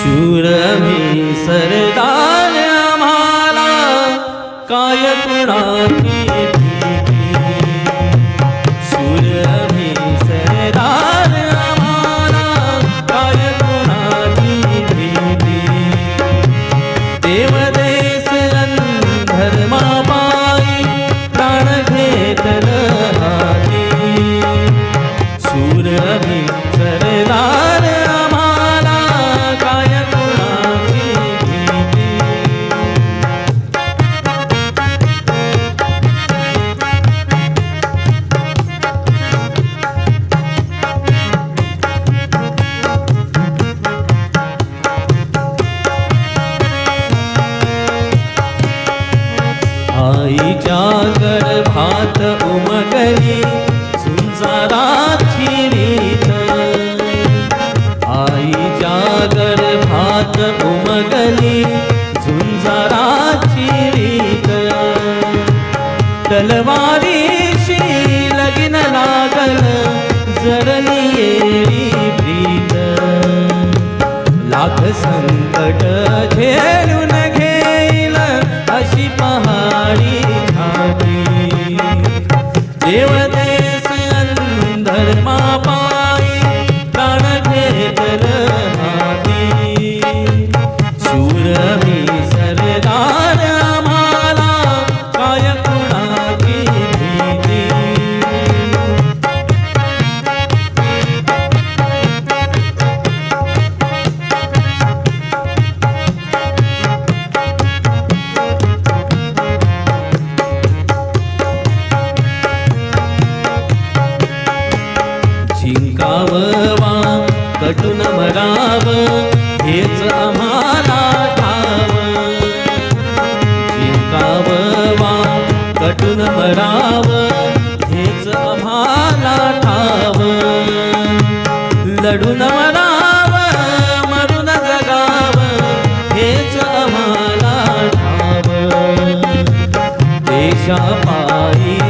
शूर मी सरदार आम्हाला काय कुणाची भीती सरदार आम्हाला काय कुणाची भीती देवदेश धर्मापायी प्राण घेतल हाती शूर सरदार आईच्या गर्भात उमगली सुंजाराची रीत. आईच्या गर्भात उमगली झुंजाराची रीत. तलवारीशी लगीन लागल जरली येरी प्रीत लाख संकट झेलून घेईल अशी पहाडी कराव हेच आम्हाला ठाव. जिंकाववा कटून मराव हेच आम्हाला ठाव. लढून मराव मरून जगाव हेच आम्हाला ठाव. देशापायी